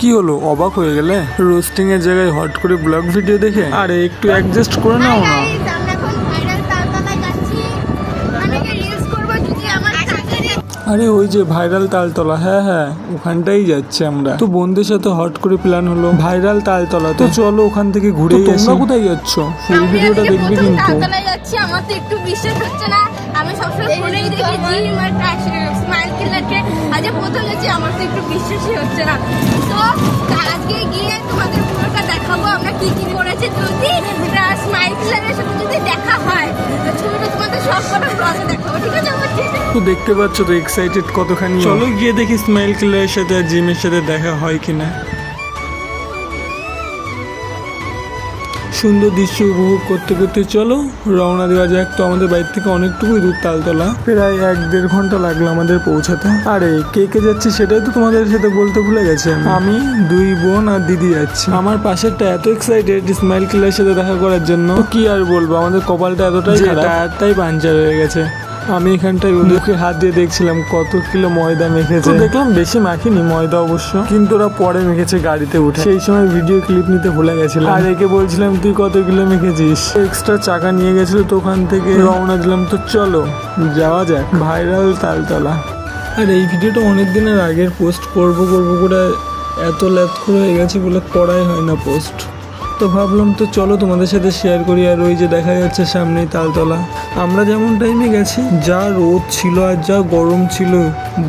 কি হলো? অবাক হয়ে গেলে? রোস্টিং এর জায়গায় হট করে ব্লগ ভিডিও দেখে? আরে একটু অ্যাডজাস্ট করে নাও না। চাকরি আরে ওই যে ভাইরাল তালতলা হ্যাঁ হ্যাঁ ওখানটাই যাচ্ছি আমরা। তো বন্ধুদের সাথে হট করে প্ল্যান হলো ভাইরাল তালতলা। তো চলো ওখান থেকে ঘুরে তোমরা কোথায় যাচ্ছ? ফুল ভিডিওটা দেখবে কিন্তু। তালতলায় যাচ্ছি আমার তো একটু বিশ্বাস হচ্ছে না। আমি সবসময় ফোনেই দেখি জিম আর স্মাইল আজকে আজ প্রথম যাচ্ছি আমার তো একটু বিশ্বাসই হচ্ছে না। তো আজকে গিয়ে তোমাদের পুরোটা দেখাবো আমরা কি কি করেছি যদি স্মাইল কিলারের সাথে যদি দেখা হয়। ছবিটা তোমাদের সব কটা ব্লগে দেখাবো ঠিক আছে আমার তো দেখতে পাচ্ছ তো এক্সাইটেড কতখানি চলো গিয়ে দেখি স্মাইল কিলারের সাথে আর জিমের সাথে দেখা হয় কিনা। সুন্দর দৃশ্য উপভোগ করতে করতে চলো রওনা দেওয়া যাক তো আমাদের বাড়ির থেকে অনেকটুকুই দূর তালতলা। প্রায় এক দেড় ঘণ্টা লাগল আমাদের পৌঁছাতে। আরে কে কে যাচ্ছে সেটাই তো তোমাদের সাথে বলতে ভুলে গেছে আমি। দুই বোন আর দিদি যাচ্ছি। আমার পাশেরটা এত এক্সাইটেড স্মাইল কিলার সাথে দেখা করার জন্য কি আর বলব আমাদের কপালটা এতটাই টায়ারটাই পাঞ্চার হয়ে গেছে। আমি এখানটায় মুখে হাত দিয়ে দেখছিলাম কত কিলো ময়দা মেখেছে। দেখলাম বেশি মাখিনি ময়দা অবশ্য। কিন্তু ওরা পরে মেখেছে গাড়িতে উঠে। সেই সময় ভিডিও ক্লিপ নিতে ভুলে গেছিলাম। আর একে বলছিলাম তুই কত কিলো মেখেছিস? এক্সট্রা চাকা নিয়ে গেছিল তো ওখান থেকে। রওনা দিলাম তো চলো যাওয়া যাক। ভাইরাল তালতলা। আর এই ভিডিওটা অনেক দিনের আগের। পোস্ট করব করব করে এত ল্যাথ করে হয়ে গেছে বলে করাই হয় না পোস্ট তো ভাবলাম তো চলো তোমাদের সাথে শেয়ার করি। আর ওই যে দেখা যাচ্ছে সামনেই তালতলা। আমরা যেমন টাইমে গেছি, যা রোদ ছিল আর যা গরম ছিল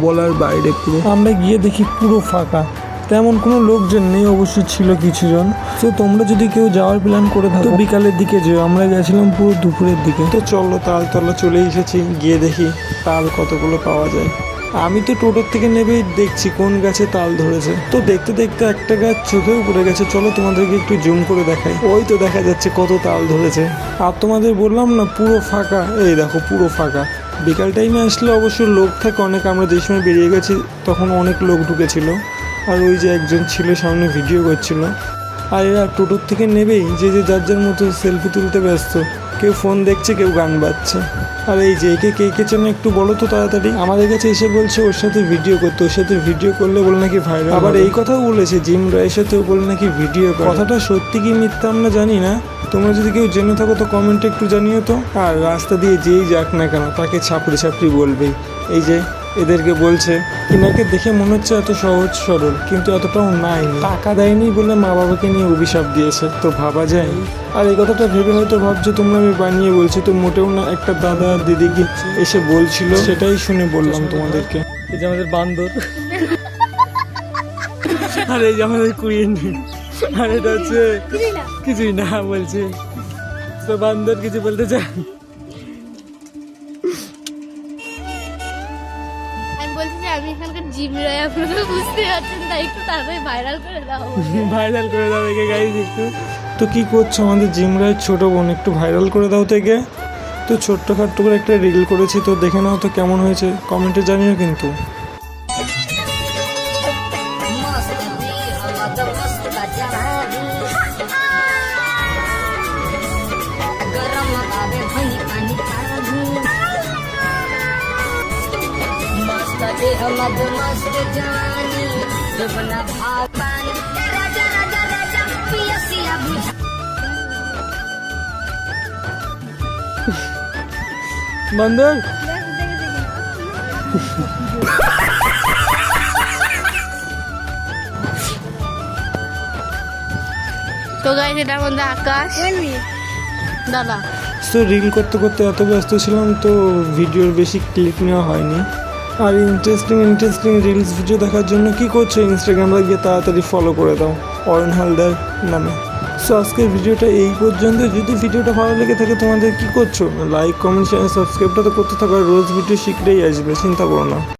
বলার বাইরে পুরো। আমরা গিয়ে দেখি পুরো ফাঁকা। তেমন কোনো লোকজন নেই অবশ্যই ছিল কিছুজন। তো তোমরা যদি কেউ যাওয়ার প্ল্যান করে থাকো বিকালের দিকে যেও। আমরা গেছিলাম পুরো দুপুরের দিকে। তো চলো তালতলা চলে এসেছি, গিয়ে দেখি তাল কতগুলো পাওয়া যায়। আমি তো টোটোর থেকে নেবেই দেখছি কোন গাছে তাল ধরেছে। তো দেখতে দেখতে একটা গাছ চোখেও পড়ে গেছে। চলো তোমাদেরকে একটু জুম করে দেখাই। ওই তো দেখা যাচ্ছে কত তাল ধরেছে। আর তোমাদের বললাম না, পুরো ফাঁকা। এই দেখো, পুরো ফাঁকা। বিকাল টাইমে আসলে অবশ্য লোক থাকে অনেক। আমরা যে সময় বেরিয়ে গেছি, তখন অনেক লোক ঢুকেছিল। আর ওই যে একজন ছিল, সামনে ভিডিও করছিল। আর এরা টোটোর থেকে নেবেই। যে যে যার যার মতো সেলফি তুলতে ব্যস্ত। কেউ ফোন দেখছে কেউ গান বাজছে। আর এই যে একে কে কে চেন একটু বলো তো তাড়াতাড়ি। আমাদের কাছে এসে বলছে ওর সাথে ভিডিও করতে ওর সাথে ভিডিও করলে বলে নাকি ভাইরাল আবার এই কথাও বলেছে জিম রায়ের সাথেও বলে নাকি ভিডিও কথাটা সত্যি কি মিথ্যা আমরা জানি না। তোমরা যদি কেউ জেনে থাকো তো কমেন্টে একটু জানিও তো। আর রাস্তা দিয়ে যেই যাক না কেন তাকে ছাপড়ি ছাপড়ি বলবেই। এই যে এদেরকে বলছে ইনাকে দেখে মনে হচ্ছে এত সহজ সরল কিন্তু এতটাও নাই। টাকা দেয়নি বলে মা বাবাকে নিয়ে অভিশাপ দিয়েছে। তো ভাবা যায়? আর এই কথাটা ভেবে হয়তো ভাবছ তোমরা আমি বানিয়ে বলছি তো মোটেও না একটা দাদা দিদিকে এসে বলছিল? সেটাই শুনে বললাম তোমাদেরকে। এই যে আমাদের বান্দর। আর এই যে আমাদের কুইন আর এটা হচ্ছে কিছুই না। বলছে। তো বান্দর কিছু বলতে চান বলছি যে আমি এখানকার আপনারা বুঝতে পারছেন, তাই একটু তাড়াতাড়ি ভাইরাল করে দাও। ভাইরাল করে দাও একে গাইজ একটু। তো কি করছ? আমাদের জিম রায় ছোট বোন, একটু ভাইরাল করে দাও থেকে তো ছোট্ট খাট্ট করে একটা রিল করেছি, তো দেখে নাও তো কেমন হয়েছে। কমেন্টে জানিও কিন্তু। मस्त दे हमद मस्त जवानी जबना भाव पानी राजा राजा राजा पियसिया बुझा বান্দর তো গাইজ এটার মধ্যে আকাশ দাদা তো রিল করতে করতে এত ব্যস্ত ছিলাম তো ভিডিওর বেশি ক্লিক নেওয়া হয়নি আর ইন্টারেস্টিং ইন্টারেস্টিং রিলস ভিডিও দেখার জন্য কি করছ ইনস্টাগ্রামে গিয়ে তাড়াতাড়ি ফলো করে দাও অরণ হালদার নামে। সো আজকের ভিডিওটা এই পর্যন্ত। যদি ভিডিওটা ভালো লেগে থাকে, তোমাদের কি করছ? লাইক কমেন্ট শেয়ার সাবস্ক্রাইবটা তো করতে থাকো। রোজ ভিডিও শিখলেই আসবে, চিন্তা করো না।